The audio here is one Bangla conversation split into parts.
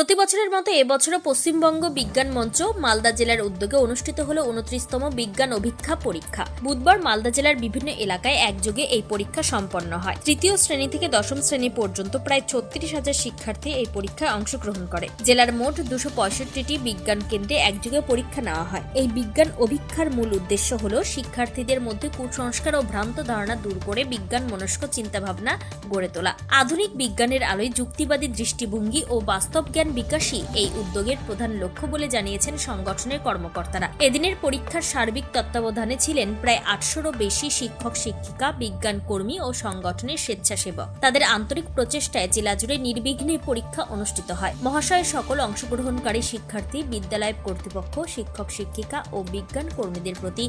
প্রতি বছরের মতো এবছরও পশ্চিমবঙ্গ বিজ্ঞান মঞ্চ মালদা জেলার উদ্যোগে অনুষ্ঠিত হল উনত্রিশতম বিজ্ঞান অভিক্ষা পরীক্ষা। বুধবার মালদা জেলার বিভিন্ন এলাকায় একযোগে এই পরীক্ষা সম্পন্ন হয়। তৃতীয় শ্রেণি থেকে দশম শ্রেণি পর্যন্ত প্রায় ছত্রিশ হাজার শিক্ষার্থী এই পরীক্ষায় অংশগ্রহণ করে। জেলার মোট দুশো পঁয়ষট্টিটি বিজ্ঞান কেন্দ্রে একযোগে পরীক্ষা নেওয়া হয়। এই বিজ্ঞান অভিক্ষার মূল উদ্দেশ্য হল শিক্ষার্থীদের মধ্যে কুসংস্কার ও ভ্রান্ত ধারণা দূর করে বিজ্ঞান মনস্ক চিন্তাভাবনা গড়ে তোলা। আধুনিক বিজ্ঞানের আলোয় যুক্তিবাদী দৃষ্টিভঙ্গি ও বাস্তব জ্ঞান বিকাশই এই উদ্যোগের প্রধান লক্ষ্য বলে জানিয়েছেন সংগঠনের কর্মকর্তারা। এদিনের পরীক্ষার সার্বিক তত্ত্বাবধানে ছিলেন প্রায় আটশোরও বেশি শিক্ষক, শিক্ষিকা, বিজ্ঞান কর্মী ও সংগঠনের স্বেচ্ছাসেবক। তাদের আন্তরিক প্রচেষ্টায় জেলা জুড়ে নির্বিঘ্নে পরীক্ষা অনুষ্ঠিত হয়। মহাশয় সকল অংশগ্রহণকারী শিক্ষার্থী, বিদ্যালয় কর্তৃপক্ষ, শিক্ষক, শিক্ষিকা ও বিজ্ঞান কর্মীদের প্রতি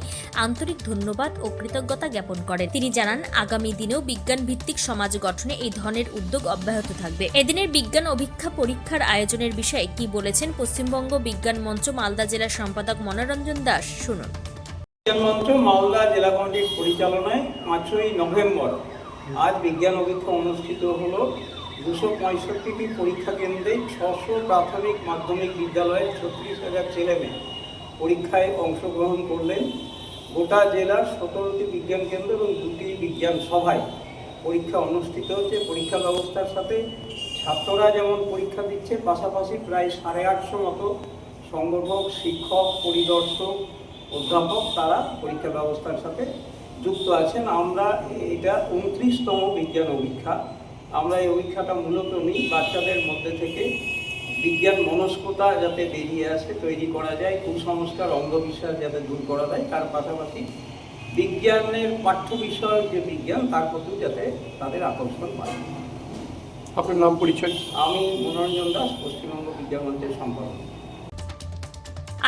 আন্তরিক ধন্যবাদ ও কৃতজ্ঞতা জ্ঞাপন করেন। তিনি জানান, আগামী দিনেও বিজ্ঞান ভিত্তিক সমাজ গঠনে এই ধরনের উদ্যোগ অব্যাহত থাকবে। এদিনের বিজ্ঞান অভিক্ষা পরীক্ষার আয়োজনের বিষয়ে কি বলেছেন পশ্চিমবঙ্গ বিজ্ঞান মঞ্চ মালদা জেলার সম্পাদক মনোরঞ্জন দাস? শুনুন। বিজ্ঞান মঞ্চ মালদা জেলা কমিটির পরিচালনায় পাঁচই নভেম্বর আজ বিজ্ঞান অভিক্ষা অনুষ্ঠিত হল দুশো পঁয়ষট্টিটি পরীক্ষা কেন্দ্রে ছশো প্রাথমিক মাধ্যমিক বিদ্যালয়ের ছত্রিশ হাজার ছেলেমেয়ে পরীক্ষায় অংশগ্রহণ করলেন। গোটা জেলার সতেরোটি বিজ্ঞান কেন্দ্র এবং দুটি বিজ্ঞান সভায় পরীক্ষা অনুষ্ঠিত হচ্ছে পরীক্ষা ব্যবস্থার সাথে ছাত্ররা যেমন পরীক্ষা দিচ্ছে, পাশাপাশি প্রায় সাড়ে আটশো মতো সংগঠক, শিক্ষক, পরিদর্শক, অধ্যাপক তারা পরীক্ষা ব্যবস্থার সাথে যুক্ত আছেন। আমরা এটা উনত্রিশতম বিজ্ঞান অভিক্ষা। আমরা এই অভিক্ষাটা মূলত নিই বাচ্চাদের মধ্যে থেকে। বিজ্ঞান মনস্কতা যাতে বেরিয়ে আসে, তৈরি করা যায়, কুসংস্কার, অন্ধবিশ্বাস যাতে দূর করা যায়, তার পাশাপাশি বিজ্ঞানের পাঠ্য বিষয় যে বিজ্ঞান, তার প্রতি যাতে তাদের আকর্ষণ বাড়ে। আপনার নাম পরিচয়? আমি মনোরঞ্জন দাস পশ্চিমবঙ্গ বিজ্ঞান মঞ্চের সম্পাদক।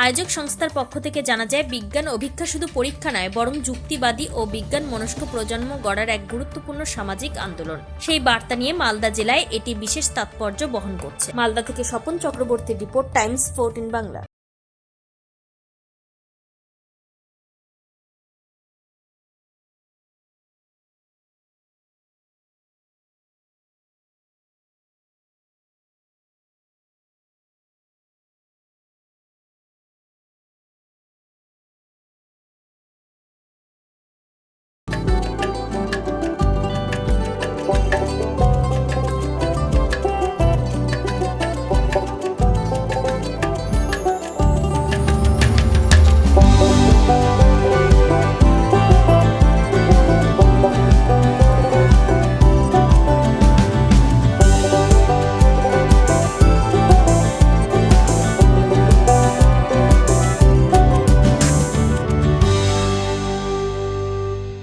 আয়োজক সংস্থার পক্ষ থেকে জানা যায় বিজ্ঞান অভিক্ষা শুধু পরীক্ষা নয় বরং যুক্তিবাদী ও বিজ্ঞান মনস্ক প্রজন্ম গড়ার এক গুরুত্বপূর্ণ সামাজিক আন্দোলন। সেই বার্তা নিয়ে মালদা জেলায় এটি বিশেষ তাৎপর্য বহন করছে। মালদা থেকে স্বপন চক্রবর্তীর রিপোর্ট টাইমস ফোরটিন বাংলা।